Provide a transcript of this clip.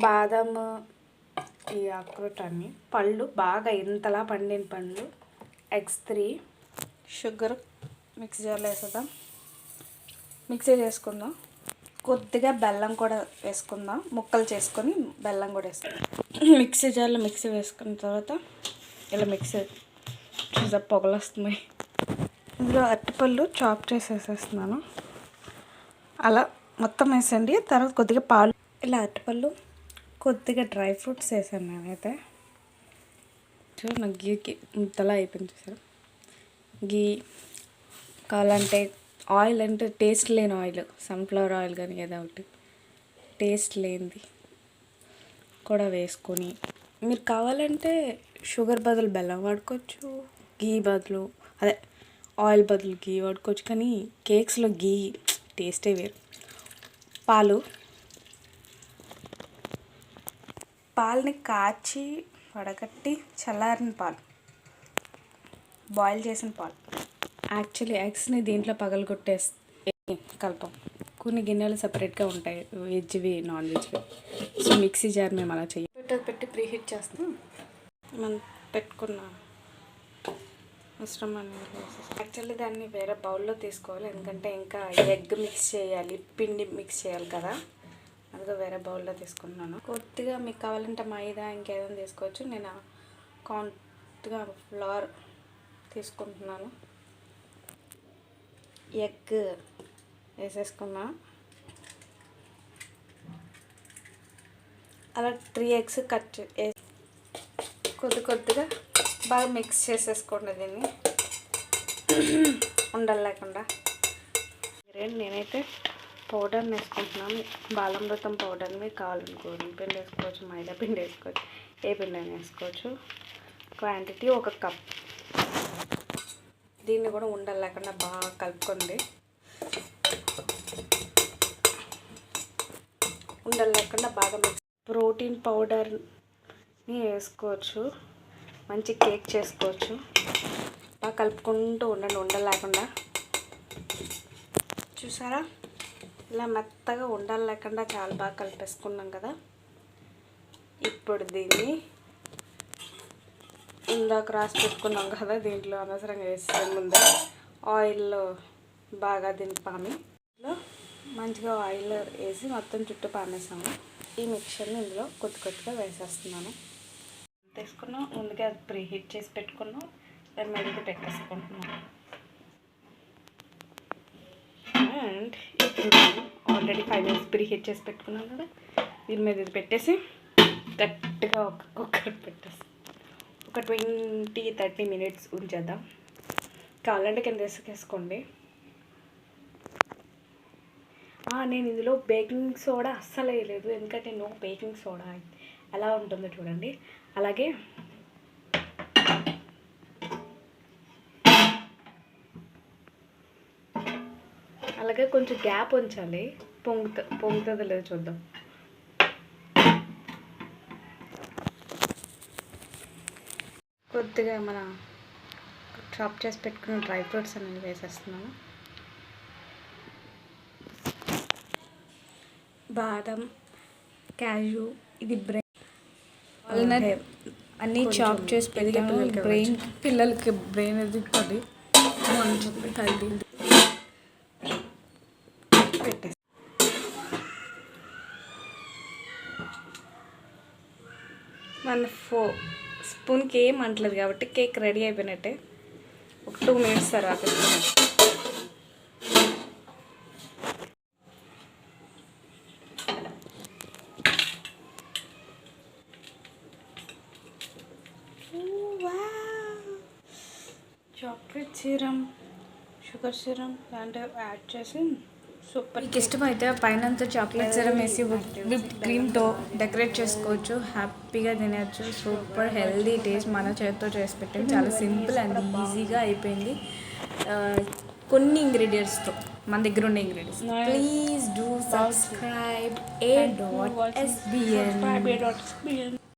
బాదం ఈ అక్రోట్ అన్ని పళ్ళు బాగా ఇంతలా పండిన పండ్లు ఎగ్స్ త్రీ షుగర్ మిక్సీ జార్లో వేసేద్దాం. మిక్సీ చేసుకుందాం. కొద్దిగా బెల్లం కూడా వేసుకుందాం. ముక్కలు చేసుకొని బెల్లం కూడా వేసుకుందాం. మిక్సీ జార్లో మిక్సీ వేసుకున్న తర్వాత ఇలా మిక్సీ చూసా పొగలు వస్తున్నాయి. ఇందులో అరటిపళ్ళు చాప్ చేసి వేసేస్తున్నాను అలా మొత్తం వేసండి తర్వాత కొద్దిగా పాలు. ఇలా అరటిపళ్ళు కొద్దిగా డ్రై ఫ్రూట్స్ వేసాను నేనైతే. చూ నాకు గీకి ఇంతలా అయిపోయింది చూసారు? గీ కావాలంటే ఆయిల్ అంటే టేస్ట్ లేని ఆయిల్ సన్ఫ్లవర్ ఆయిల్ కానీ ఏదో ఒకటి. టేస్ట్ లేనిది కూడా వేసుకొని. మీరు కావాలంటే షుగర్ బదులు బెల్లం వాడుకోవచ్చు గీ బదులు అదే ఆయిల్ బదులు గీ వాడుకోవచ్చు కానీ కేక్స్లో గీ టేస్టే వేరు. పాలు పాలని కాచి వడగట్టి చల్లారిన పాలు. బాయిల్ చేసిన పాలు. యాక్చువల్లీ ఎగ్స్ని దీంట్లో పగలగొట్టేసి కలపం. కొన్ని గిన్నెలు సపరేట్గా ఉంటాయి. వెజ్వి నాన్ వెజ్వి సో మిక్సీ జార్ మేము అలా చెయ్యం. పెట్టి పెట్టి ప్రీ హీట్ చేస్తాం. మనం పెట్టుకున్న మిశ్రమం అనేది యాక్చువల్లీ దాన్ని వేరే బౌల్లో తీసుకోవాలి. ఎందుకంటే ఇంకా ఎగ్ మిక్స్ చేయాలి పిండి మిక్స్ చేయాలి కదా. అదిగో వేరే బౌల్లో తీసుకున్నాను. కొద్దిగా మీకు కావాలంటే మైదా ఇంకేదైనా తీసుకోవచ్చు. నేను కాన్గా ఫ్లవర్ తీసుకుంటున్నాను. ఎగ్ వేసేసుకున్నా. అలా త్రీ ఎగ్స్ కట్ కొద్ది కొద్దిగా బాగా మిక్స్ చేసేసుకోండి దీన్ని. ఉండలేకుండా. రేపు నేనైతే పౌడర్ వేసుకుంటున్నాం బాలామృతం పౌడర్ మీరు కావాలని గోధుమ పిండి వేసుకోవచ్చు మైదా పిండి వేసుకోవచ్చు ఏ పిండి అయినా వేసుకోవచ్చు. క్వాంటిటీ ఒక కప్. దీన్ని కూడా ఉండలు లేకుండా బాగా కలుపుకోండి. ఉండలు లేకుండా బాగా మిక్స్ ప్రోటీన్ పౌడర్ని వేసుకోవచ్చు. మంచి కేక్ చేసుకోవచ్చు. బాగా కలుపుకుంటూ ఉండండి ఉండలు లేకుండా. చూసారా? ఇలా మెత్తగా ఉండాలి లేకుండా చాలా బాగా కలిపేసుకున్నాం కదా. ఇప్పుడు దీన్ని ఇందాక రాసి పెట్టుకున్నాం కదా దీంట్లో అనవసరంగా వేసే ముందే. ఆయిల్లో బాగా దింపామి ఇందులో మంచిగా ఆయిల్ వేసి మొత్తం చుట్టూ పామేసాము ఈ మిక్చర్ని ఇందులో కొద్ది కొద్దిగా వేసేస్తున్నాను. తీసుకున్నాం ముందుగా అది ప్రీ హీట్ చేసి పెట్టుకున్నాం. దాని మీద పెట్టేసుకుంటున్నాం. అండ్ పెట్టుకున్నాను ఆల్రెడీ ఫైవ్ మినిట్స్ ప్రీహీట్ చేసి పెట్టుకున్నాను కదా దీని మీద ఇది పెట్టేసి గట్టిగా ఒక కుక్కర్ పెట్టేసి ఒక ట్వంటీ థర్టీ మినిట్స్ ఉంచేద్దాం. కావాలంటే కింద వేసుకేసుకోండి నేను ఇందులో బేకింగ్ సోడా అస్సలు వేయలేదు ఎందుకంటే నో బేకింగ్ సోడా. ఎలా ఉంటుందో చూడండి. అలాగే అలాగే కొంచెం గ్యాప్ ఉంచాలి. పొంగుత పొంగుతుందో లేదో చూద్దాం. కొద్దిగా మన చాప్ చేసి పెట్టుకున్న డ్రై ఫ్రూట్స్ అనేవి వేసేస్తున్నాను. బాదం క్యాజు ఇది బ్రెయిన్ వాల్నట్ అన్నీ చాప్ చేసి పెట్టాను. బ్రెయిన్ పిల్లలకి బ్రెయిన్ హెల్దీ మన ఫో స్పూన్కి ఏం అంటలేదు కాబట్టి కేక్ రెడీ అయిపోయినట్టే. ఒక టూ మినిట్స్ తర్వాత చాక్లెట్ సీరం షుగర్ సీరం లాంటివి యాడ్ చేసి సూపర్. మీకు ఇష్టమైతే పైన అంతా చాక్లెట్ సీరం వేసి విప్ క్రీమ్తో డెకరేట్ చేసుకోవచ్చు. హ్యాపీగా తినచ్చు. సూపర్ హెల్దీ టేస్ట్ మన చేతితో చేసి పెట్టాం చాలా సింపుల్ అండ్ ఈజీగా అయిపోయింది. కొన్ని ఇంగ్రీడియంట్స్తో మన దగ్గర ఉన్న ingredients please do subscribe A dot SBN